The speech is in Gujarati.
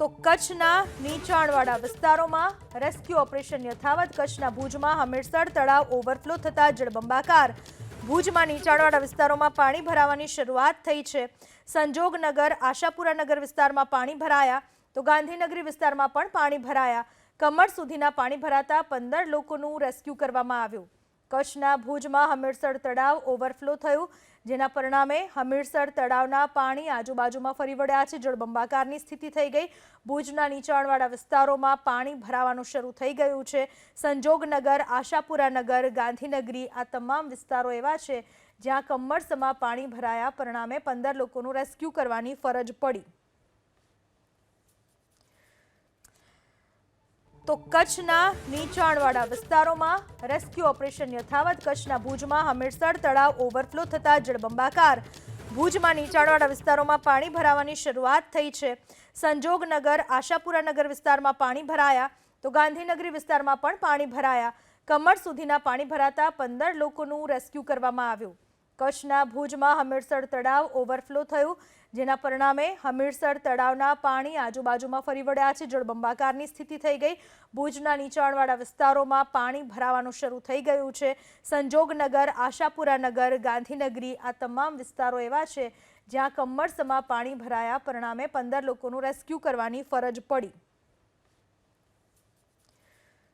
તો કચ્છના નીચાણવાળા વિસ્તારોમાં રેસ્ક્યુ ઓપરેશન યથાવત. કચ્છના ભુજમાં હમીરસર તળાવ ઓવરફ્લો થતા જળબંબાકાર. ભુજમાં નીચાણવાળા વિસ્તારોમાં પાણી ભરાવાની શરૂઆત થઈ છે. સંજોગનગર, આશાપુરા નગર વિસ્તારમાં પાણી ભરાયા. તો ગાંધીનગરી વિસ્તારમાં પણ પાણી ભરાયા. કમર સુધીના પાણી ભરાતા પંદર લોકોનું રેસ્ક્યુ કરવામાં આવ્યું. કચ્છના ભુજમાં હમીરસર તળાવ ઓવરફ્લો થયું, જેના પરિણામે હમીરસર તળાવના પાણી આજુબાજુમાં ફરી વળ્યા છે. જળબંબાકારની સ્થિતિ થઈ ગઈ. ભુજના નીચાણવાળા વિસ્તારોમાં પાણી ભરાવાનું શરૂ થઈ ગયું છે. સંજોગનગર, આશાપુરા નગર, ગાંધીનગરી આ તમામ વિસ્તારો એવા છે જ્યાં કમરસમાં પાણી ભરાયા પરિણામે પંદર લોકોનું રેસ્ક્યુ કરવાની ફરજ પડી. તો કચ્છના નીચાણવાળા વિસ્તારોમાં રેસ્ક્યુ ઓપરેશન યથાવત. કચ્છના ભુજમાં હમીરસર તળાવ ઓવરફ્લો થતા જળબંબાકાર. ભુજમાં નીચાણવાળા વિસ્તારોમાં પાણી ભરાવાની શરૂઆત થઈ છે. સંજોગનગર, આશાપુરા નગર વિસ્તારમાં પાણી ભરાયા. તો ગાંધીનગરી વિસ્તારમાં પણ પાણી ભરાયા. કમર સુધીના પાણી ભરાતા પંદર લોકોનું રેસ્ક્યુ કરવામાં આવ્યું. કચ્છના ભુજમાં હમીરસર તળાવ ઓવરફ્લો થયું, જેના પરિણામે હમીરસર તળાવના પાણી આજુબાજુમાં ફરી વળ્યા છે. જળબંબાકારની સ્થિતિ થઈ ગઈ. ભુજના નીચાણવાળા વિસ્તારોમાં પાણી ભરાવાનું શરૂ થઈ ગયું છે. સંજોગનગર, આશાપુરા નગર, ગાંધીનગરી આ તમામ વિસ્તારો એવા છે જ્યાં કમરસમાં પાણી ભરાયા. પરિણામે પંદર લોકોનું રેસ્ક્યુ કરવાની ફરજ પડી.